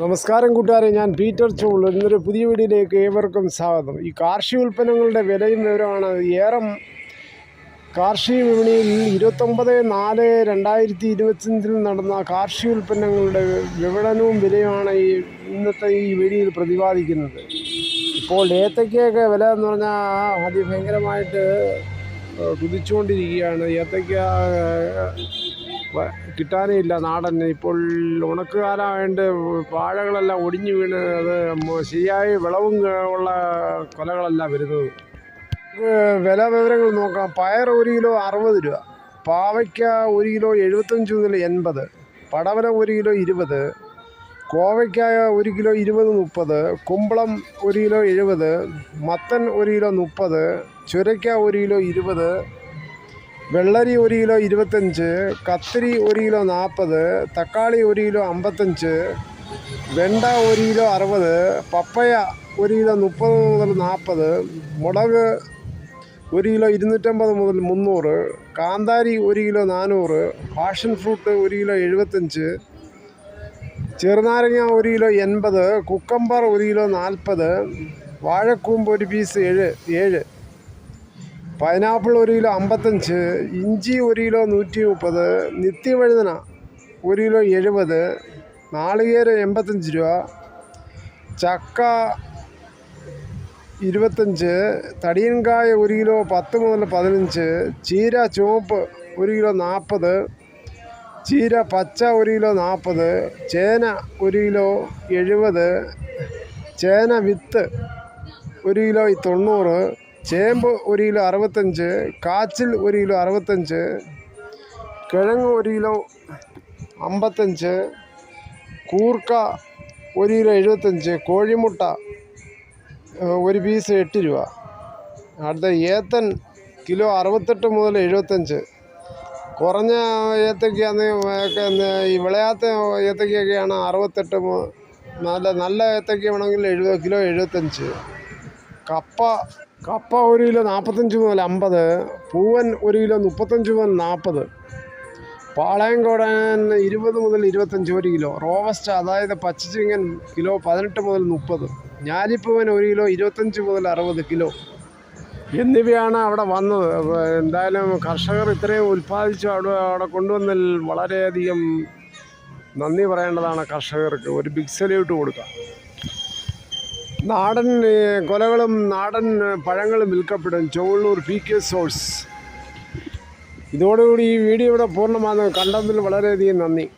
നമസ്കാരം കൂട്ടുകാരെ ഞാൻ പീറ്റർ ചോൾ ഇന്നൊരു പുതിയ വീഡിയോയിലേക്ക് ഏവർക്കും സ്വാഗതം. ഈ കാർഷിക ഉൽപ്പന്നങ്ങളുടെ വിലയും വിവരമാണ് ഏറെ കാർഷിക വിപണിയിൽ ഇരുപത്തൊമ്പത് നാല് രണ്ടായിരത്തി ഇരുപത്തഞ്ചിൽ നടന്ന കാർഷിക ഉൽപ്പന്നങ്ങളുടെ വിപണനവും വിലയുമാണ് ഈ ഇന്നത്തെ ഈ വീഡിയോയിൽ പ്രതിപാദിക്കുന്നത്. ഇപ്പോൾ ഏത്തയ്ക്കയൊക്കെ വില എന്ന് പറഞ്ഞാൽ അതിഭയങ്കരമായിട്ട് കുതിച്ചുകൊണ്ടിരിക്കുകയാണ്. ഏത്തയ്ക്ക കിട്ടാനേ ഇല്ല നാടൻ. ഇപ്പോൾ ഉണക്കുകാലമായതുകൊണ്ട് വാഴകളെല്ലാം ഒടിഞ്ഞു വീണ് അത് ശരിയായി വിളവും ഉള്ള കൊലകളല്ല വരുന്നത്. വില വിവരങ്ങൾ നോക്കാം. പയർ ഒരു കിലോ അറുപത് രൂപ പാവയ്ക്ക ഒരു കിലോ എഴുപത്തഞ്ച് മുതൽ എൺപത് പടവല ഒരു കിലോ ഇരുപത് കോവയ്ക്കായ ഒരു കിലോ ഇരുപത് മുപ്പത് കുമ്പളം ഒരു കിലോ എഴുപത് മത്തൻ ഒരു കിലോ മുപ്പത് ചുരയ്ക്ക ഒരു കിലോ ഇരുപത് വെള്ളരി ഒരു കിലോ ഇരുപത്തഞ്ച് കത്തിരി ഒരു കിലോ നാൽപ്പത് തക്കാളി ഒരു കിലോ അമ്പത്തഞ്ച് വെണ്ട ഒരു കിലോ അറുപത് പപ്പയ ഒരു കിലോ മുപ്പത് മുതൽ നാൽപ്പത് മുളക് ഒരു കിലോ ഇരുന്നൂറ്റമ്പത് മുതൽ മുന്നൂറ് കാന്താരി ഒരു കിലോ നാനൂറ് പാഷൻ ഫ്രൂട്ട് ഒരു കിലോ എഴുപത്തഞ്ച് ചെറുനാരങ്ങ ഒരു കിലോ എൺപത് കുക്കമ്പർ ഒരു കിലോ നാൽപ്പത് വാഴക്കൂമ്പ് ഒരു പീസ് ഏഴ് ഏഴ് പൈനാപ്പിൾ ഒരു കിലോ അമ്പത്തഞ്ച് ഇഞ്ചി ഒരു കിലോ നൂറ്റി മുപ്പത് നിത്യവഴുതന ഒരു കിലോ എഴുപത് നാളികേരം എൺപത്തഞ്ച് രൂപ ചക്ക ഇരുപത്തഞ്ച് തടിയൻകായ ഒരു കിലോ പത്ത് മുതൽ പതിനഞ്ച് ചീര ചുവപ്പ് ഒരു കിലോ നാൽപ്പത് ചീര പച്ച ഒരു കിലോ നാൽപ്പത് ചേന ഒരു കിലോ എഴുപത് ചേന വിത്ത് ഒരു കിലോ തൊണ്ണൂറ് ചേമ്പ് ഒരു കിലോ അറുപത്തഞ്ച് കാച്ചിൽ ഒരു കിലോ അറുപത്തഞ്ച് കിഴങ്ങ് ഒരു കിലോ അമ്പത്തഞ്ച് കൂർക്ക ഒരു കിലോ എഴുപത്തഞ്ച് കോഴിമുട്ട ഒരു പീസ് എട്ട് രൂപ. അടുത്ത ഏത്തൻ കിലോ അറുപത്തെട്ട് മുതൽ എഴുപത്തഞ്ച്. കുറഞ്ഞ ഏത്തക്കയാണ് ഈ വിളയാത്ത ഏത്തക്കയൊക്കെയാണ് അറുപത്തെട്ട് നല്ല നല്ല ഏത്തക്ക വേണമെങ്കിൽ എഴുപത് കിലോ എഴുപത്തഞ്ച്. കപ്പ കപ്പ ഒരു കിലോ നാൽപ്പത്തഞ്ച് മുതൽ അമ്പത് പൂവൻ ഒരു കിലോ മുപ്പത്തഞ്ച് മുതൽ നാൽപ്പത് പാളയംകോടൻ ഇരുപത് മുതൽ ഇരുപത്തഞ്ച് ഒരു കിലോ റോവസ്റ്റ് അതായത് പച്ചച്ചിങ്ങൻ കിലോ പതിനെട്ട് മുതൽ മുപ്പത് ഞാലിപ്പൂവൻ ഒരു കിലോ ഇരുപത്തഞ്ച് മുതൽ അറുപത് കിലോ. എന്നിവയാണ് അവിടെ വന്നത്. എന്തായാലും കർഷകർ ഇത്രയും ഉൽപ്പാദിച്ചു അവിടെ അവിടെ കൊണ്ടുവന്നതിൽ വളരെയധികം നന്ദി പറയേണ്ടതാണ് കർഷകർക്ക്. ഒരു ബിഗ് സല്യൂട്ട് കൊടുക്കാം. നാടൻ കൊലകളും നാടൻ പഴങ്ങളും വിൽക്കപ്പെടും. Chowallur P K source. ഇതോടുകൂടി ഈ വീഡിയോ ഇവിടെ പൂർണമാകുന്നു. കണ്ടതിൽ വളരെയധികം നന്ദി.